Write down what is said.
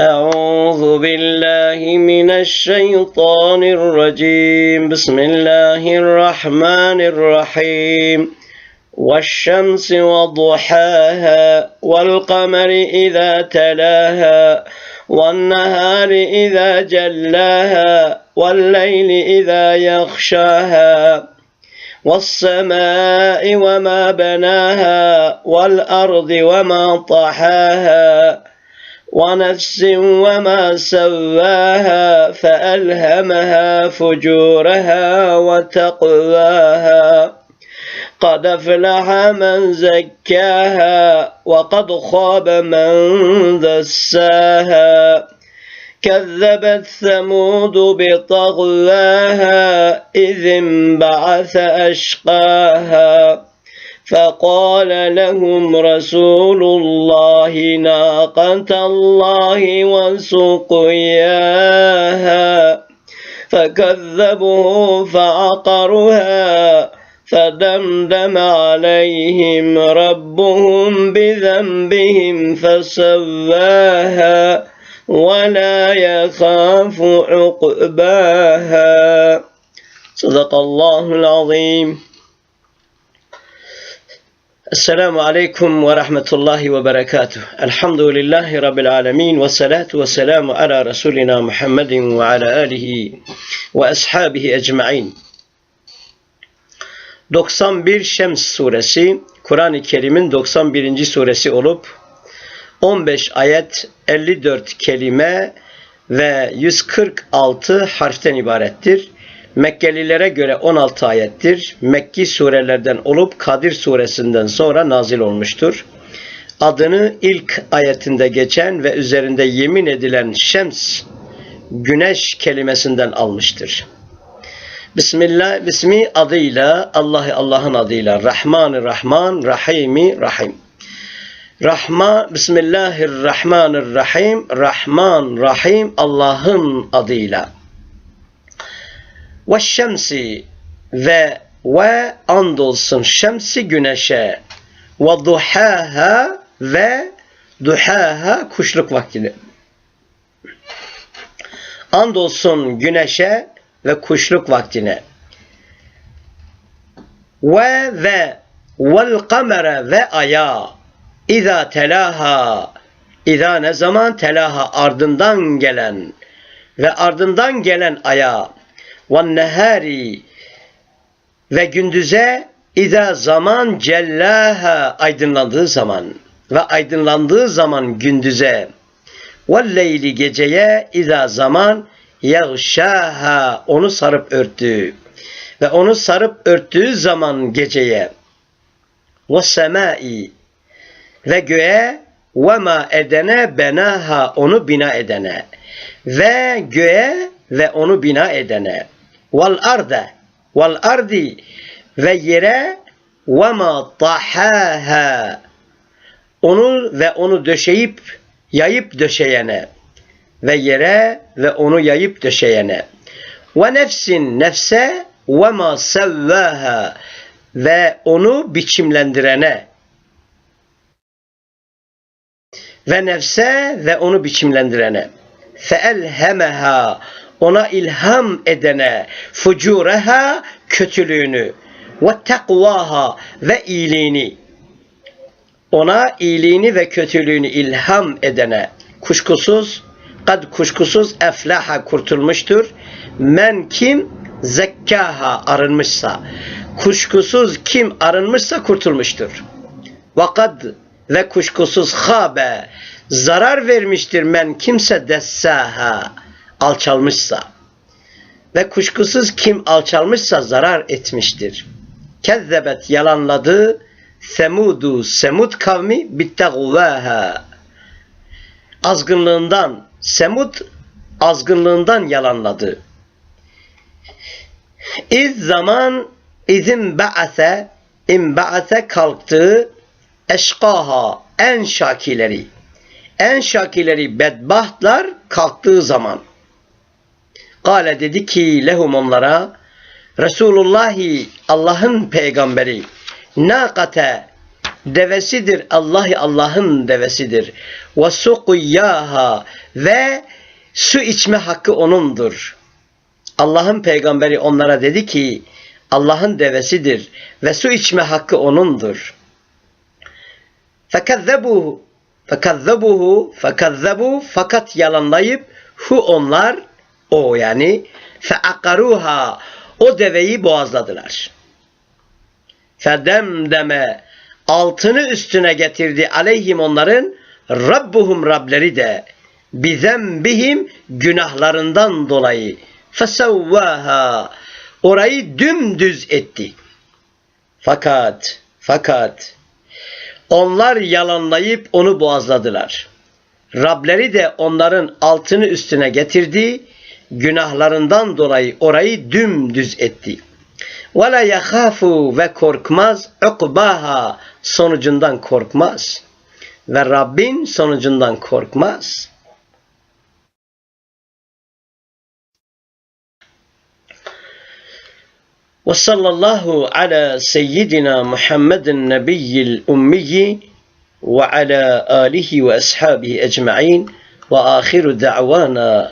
أعوذ بالله من الشيطان الرجيم. بسم الله الرحمن الرحيم. والشمس وضحاها والقمر إذا تلاها والنهار إذا جلاها والليل إذا يغشاها والسماء وما بناها والأرض وما طحاها. ونفس وما سواها فألهمها فجورها وتقواها. قد أفلح من زكاها وقد خاب من دساها. كذبت ثمود بطغواها إذ انبعث أشقاها. فقال لهم رسول الله ناقة الله وسقياها فكذبوه فعقروها فدمدم عليهم ربهم بذنبهم فسواها ولا يخاف عقباها. صدق الله العظيم. Esselamu Aleyküm ve Rahmetullahi ve Berekatuh. Elhamdülillahi Rabbil Alemin ve salatu ve selamu ala Resulina Muhammedin ve ala alihi ve ashabihi ecma'in. 91 Şems suresi Kur'an-ı Kerim'in 91. suresi olup 15 ayet 54 kelime ve 146 harften ibarettir. Mekkelilere göre 16 ayettir. Mekki surelerden olup Kadir suresinden sonra nazil olmuştur. Adını ilk ayetinde geçen ve üzerinde yemin edilen şems, güneş kelimesinden almıştır. Bismillah, bismi adıyla, Allah'ı Allah'ın adıyla, Rahman-ı Rahman, Rahimi Rahim. Rahman, Bismillahirrahmanirrahim, Rahman, Rahim, Allah'ın adıyla. Ve şemsi ve ve andolsun şemsi güneşe ve duhaha ve duhaha kuşluk vaktini. Andolsun güneşe ve kuşluk vaktine. Ve ve vel kamera ve aya İza telaha İza ne zaman telaha ardından gelen ve ardından gelen aya ve nehari ve gündüze İza zaman cellaha aydınlandığı zaman ve aydınlandığı zaman gündüze. ve leyli geceye İza zaman yağşaha onu sarıp örttü ve onu sarıp örttüğü zaman geceye. ve semai ve göğe ve ma edene benaha onu bina edene. Ve göğe ve onu bina edene vel arda vel ardi ve yere ve ma tahaha. Onu ve onu döşeyip yayıp döşeyene ve yere ve onu yayıp döşeyene. Ve nefsin nefse ve ma sevvaha ve onu biçimlendirene. Ve nefse ve onu biçimlendirene. Feelhemeha ona ilham edene fucureha kötülüğünü ve takvaha ve iyiliğini ona iyiliğini ve kötülüğünü ilham edene kuşkusuz kad kuşkusuz eflaha kurtulmuştur. Men kim zekkaha arınmışsa kuşkusuz kim arınmışsa kurtulmuştur. Vakad ve kuşkusuz habe zarar vermiştir men kimse dessaha alçalmışsa ve kuşkusuz kim alçalmışsa zarar etmiştir. Kezzebet yalanladı Semudu Semud kavmi bittegvaha azgınlığından Semud azgınlığından yalanladı. İz zaman izin ba'ase imba'ase kalktı eşkaha en şakileri en şakileri bedbahtlar kalktığı zaman Kale dedi ki lehum onlara Resulullahi Allah'ın peygamberi nakate devesidir. Allah Allah'ın devesidir. Ve suqiyaha ve su içme hakkı onundur. Allah'ın peygamberi onlara dedi ki Allah'ın devesidir ve su içme hakkı onundur. Fekazzebuhu fekazzebuhu fekazzebu fakat yalanlayıp hu onlar o yani feakaruha o deveyi boğazladılar. Fedemdeme altını üstüne getirdi aleyhim onların Rabbuhum Rableri de bizembihim günahlarından dolayı fesevvaha orayı dümdüz etti. Fakat fakat onlar yalanlayıp onu boğazladılar. Rableri de onların altını üstüne getirdi, günahlarından dolayı orayı dümdüz etti. وَلَا يَخَافُ ve korkmaz, ukbaha sonucundan korkmaz. Ve Rabbin sonucundan korkmaz. وصلى الله على سيدنا محمد النبي الأمي وعلى آله وأصحابه أجمعين وآخر دعوانا